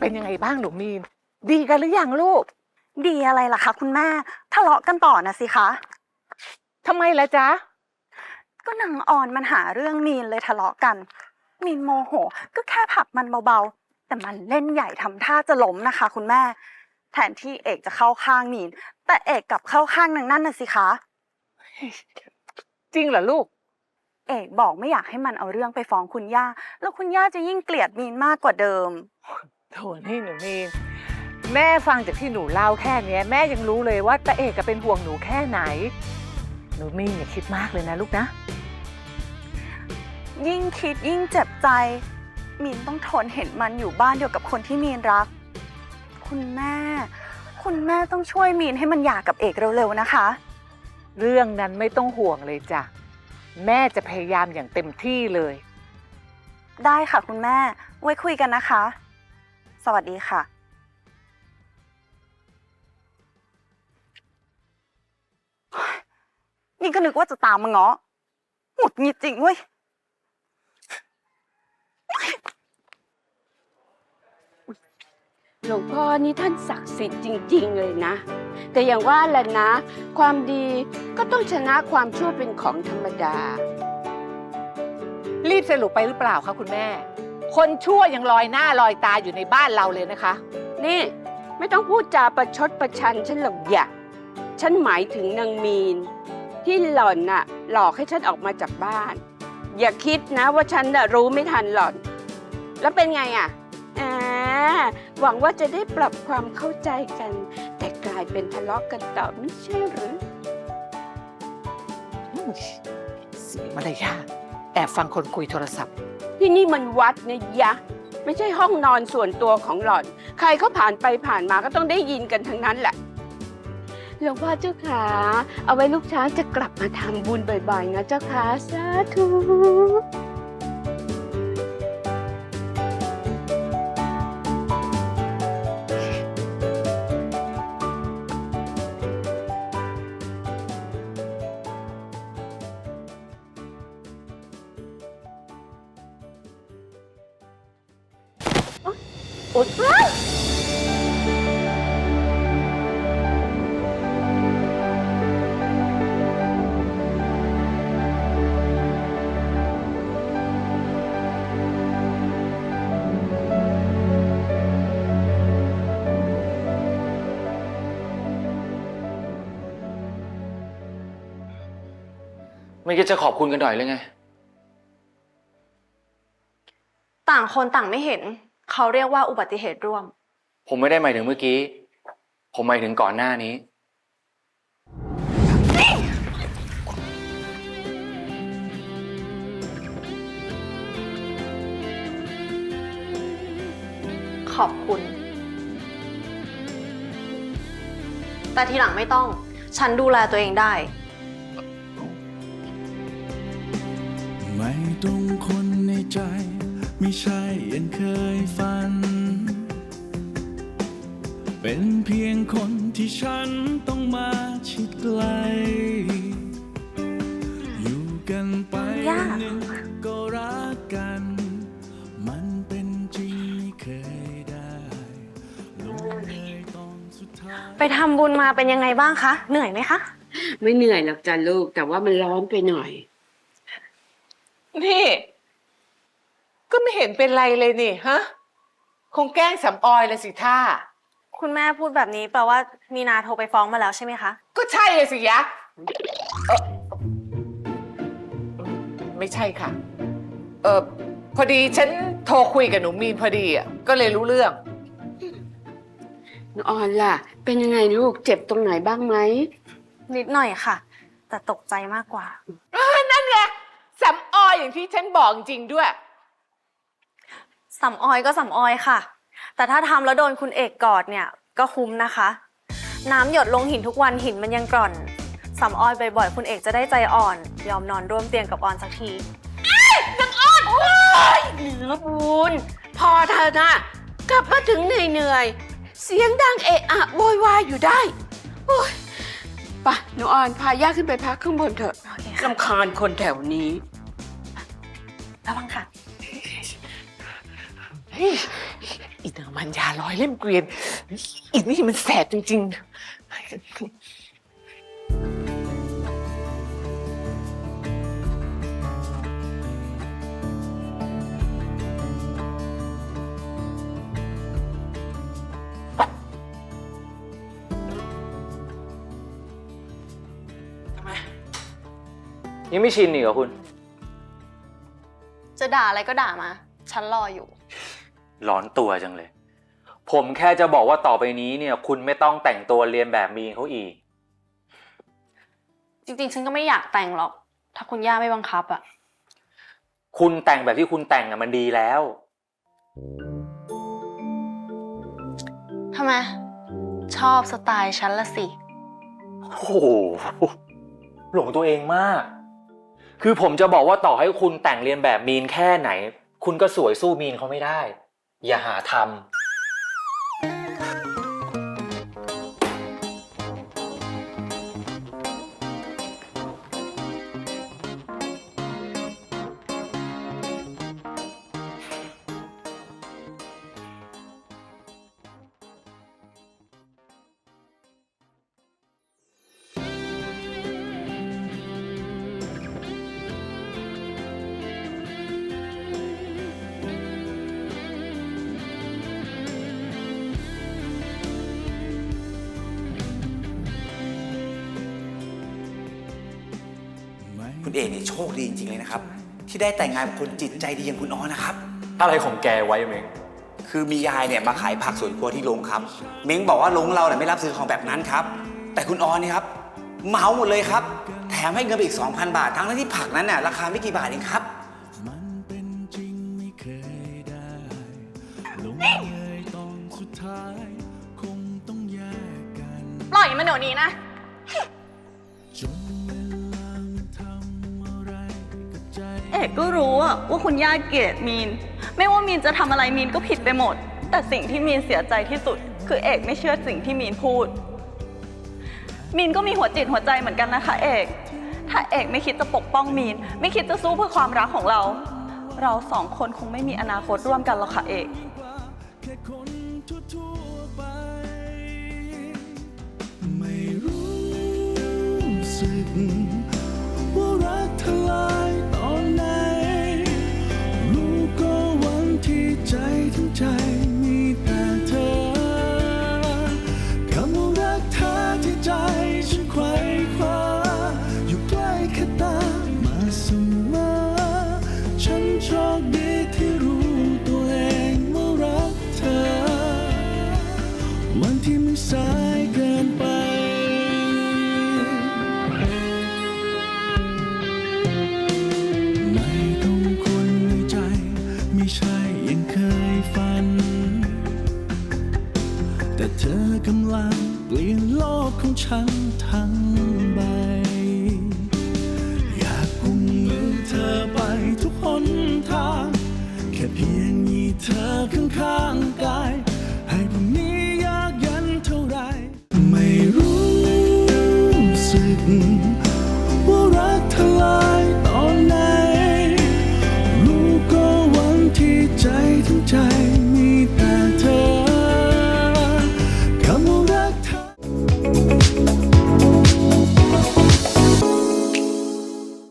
เป็นยังไงบ้างหนูมีน ดีกันหรือยังลูกดีอะไรล่ะคะคุณแม่ทะเลาะกันต่อนะสิคะ ทำไมล่ะจ๊ะ ก็นางออนมันหาเรื่องมีนเลยทะเลาะกัน มีนโมโห ก็แค่ผลักมันเบาๆ แต่มันเล่นใหญ่ทำท่าจะล้มนะคะ คุณแม่ แทนที่เอกจะเข้าข้างมีน แต่เอกกลับเข้าข้างนางนั่นน่ะสิคะ จริงเหรอลูก เอกบอกไม่อยากให้มันเอาเรื่องไปฟ้องคุณย่า แล้วคุณย่าจะยิ่งเกลียดมีนมากกว่าเดิม โถนี่หนูมีนแม่ฟังจากที่หนูเล่าแค่เนี้ย แม่ยังรู้เลยว่าตาเอกก็เป็นห่วงหนูแค่ไหน หนูมีนอย่าคิดมากเลยนะลูกนะ ยิ่งคิดยิ่งเจ็บใจ มีนต้องทนเห็นมันอยู่บ้านเดียวกับคนที่มีนรัก คุณแม่ คุณแม่ต้องช่วยมีนให้มันหย่ากับเอกเร็วๆนะคะ เรื่องนั้นไม่ต้องห่วงเลยจ้ะ แม่จะพยายามอย่างเต็มที่เลย ได้ค่ะคุณแม่ ไว้คุยกันนะคะ สวัสดีค่ะนี่ก็นึกว่าจะตามมาเงาะหงุดหงิดจริงเว้ย หลวงพ่อนี่ท่านศักดิ์สิทธิ์จริง ๆ เลยนะ แต่อย่างว่าแหละนะ ความดีก็ต้องชนะความชั่วเป็นของธรรมดา รีบสรุปไปหรือเปล่าคะคุณแม่ คนชั่วยังลอยหน้าลอยตาอยู่ในบ้านเราเลยนะคะ นี่ไม่ต้องพูดจาประชดประชันฉันหรอกอย่าฉันหมายถึงนางมีน ที่หล่อนน่ะหลอกให้ฉันออกมาจากบ้าน อย่าคิดนะว่าฉันน่ะรู้ไม่ทันหล่อน แล้วเป็นไงอะอ่าหวังว่าจะได้ปรับความเข้าใจกัน แต่กลายเป็นทะเลาะกันต่อไม่ใช่หรือ เสียมารยาทแอบฟังคนคุยโทรศัพท์ ที่นี่มันวัดนะยะ ไม่ใช่ห้องนอนส่วนตัวของหล่อน ใครเขาผ่านไปผ่านมาก็ต้องได้ยินกันทั้งนั้นแหละ หลวงพ่อเจ้าขาเอาไว้ลูกช้างจะกลับมาทำบุญบ่อยๆนะเจ้าขาสาธุ ไม่คิดจะขอบคุณกันหน่อยเลยไง ต่างคนต่างไม่เห็น เขาเรียกว่าอุบัติเหตุร่วม ผมไม่ได้หมายถึงเมื่อกี้ ผมหมายถึงก่อนหน้านี้ ขอบคุณ แต่ทีหลังไม่ต้อง ฉันดูแลตัวเองได้ ไม่ตรงคนในใจ ไม่ใช่ยังเคยฝัน เป็นเพียงคนที่ฉันต้องมาชิดไกล อยู่กันไปย่าหนึ่งก็รักกัน มันเป็นจริงไม่เคยได้ลงเอยตอนสุดท้าย ไปทำบุญมาเป็นยังไงบ้างคะ เหนื่อยไหมคะ ไม่เหนื่อยหรอกจ้ะลูก แต่ว่ามันร้อนไปหน่อยนี่ ก็ไม่เห็นเป็นไรเลยนี่ฮะคงแกล้งสำออยเลยสิท่า คุณแม่พูดแบบนี้แปลว่ามีนาโทรไปฟ้องมาแล้วใช่ไหมคะ ก็ใช่เลยสิยะเอ่อไม่ใช่ค่ะ เออพอดีฉันโทรคุยกับหนูมีนพอดีอะก็เลยรู้เรื่อง น้องออนล่ะ เป็นยังไงลูกเจ็บตรงไหนบ้างไหมนิดหน่อยค่ะ แต่ตกใจมากกว่า นั่นไงสำออยอย่างที่ฉันบอกจริงๆด้วย สำออยก็สำออยค่ะ แต่ถ้าทำแล้วโดนคุณเอกกอดเนี่ยก็คุ้มนะคะ น้ำหยดลงหินทุกวันหินมันยังกร่อนสำออยบ่อยๆคุณเอกจะได้ใจอ่อน ยอมนอนร่วมเตียงกับออนสักทีเหนือบุญพอเธอนะกลับมาถึงเหนื่อยๆ เสียงดังเอะอะโวยวายอยู่ได้ โอ้ยไปหนูออนพาย่าขึ้นไปพักข้างบนเถอะโอเคค่ะลำคาญคนแถวนี้ ระวังค่ะ อีนางมันยาร้อยเล่มเกวียน อีนี่มันแสบจริง ๆ ยังไม่ชินอีกเหรอคุณ จะด่าอะไรก็ด่ามา ฉันรออยู่ ร้อนตัวจังเลย ผมแค่จะบอกว่าต่อไปนี้เนี่ย คุณไม่ต้องแต่งตัวเรียนแบบมีนเขาอีก จริงๆ ฉันก็ไม่อยากแต่งหรอก ถ้าคุณย่าไม่บังคับอะคุณแต่งแบบที่คุณแต่งอะมันดีแล้ว ทำไม ชอบสไตล์ฉันละสิ โอ้โหหลงตัวเองมาก คือผมจะบอกว่าต่อให้คุณแต่งเรียนแบบมีนแค่ไหน คุณก็สวยสู้มีนเขาไม่ได้ อย่าหาทำ คุณเอกเนี่ยโชคดีจริงๆเลยนะครับ ที่ได้แต่งงานกับคนจิตใจดีอย่างคุณออนะครับ อะไรของแกไว้เมงคือมียายเนี่ยมาขายผักสวนครัวที่โรงครับ เม้งบอกว่าโรงเราเนี่ยไม่รับซื้อของแบบนั้นครับ แต่คุณออเนี่ยครับเหมาหมดเลยครับ แถมให้เงินไปอีก 2,000 บาท ทั้งที่ผักนั้นน่ะราคาไม่กี่บาทเองครับมันเป็นจริงไม่เคยได้ลงเอยตอนสุดท้ายคงต้องแยกกันปล่อยมันเดี๋ยวนี้นะ ก็รู้อะว่าคุณย่าเกลียดมีน ไม่ว่ามีนจะทำอะไรมีนก็ผิดไปหมด แต่สิ่งที่มีนเสียใจที่สุด คือเอกไม่เชื่อสิ่งที่มีนพูด มีนก็มีหัวจิตหัวใจเหมือนกันนะคะ เอก ถ้าเอกไม่คิดจะปกป้องมีน ไม่คิดจะสู้เพื่อความรักของเรา เราสองคนคงไม่มีอนาคตร่วมกันหรอกค่ะเอก แค่คนทั่วๆไป ไม่รู้สึก เธอข้างๆกาย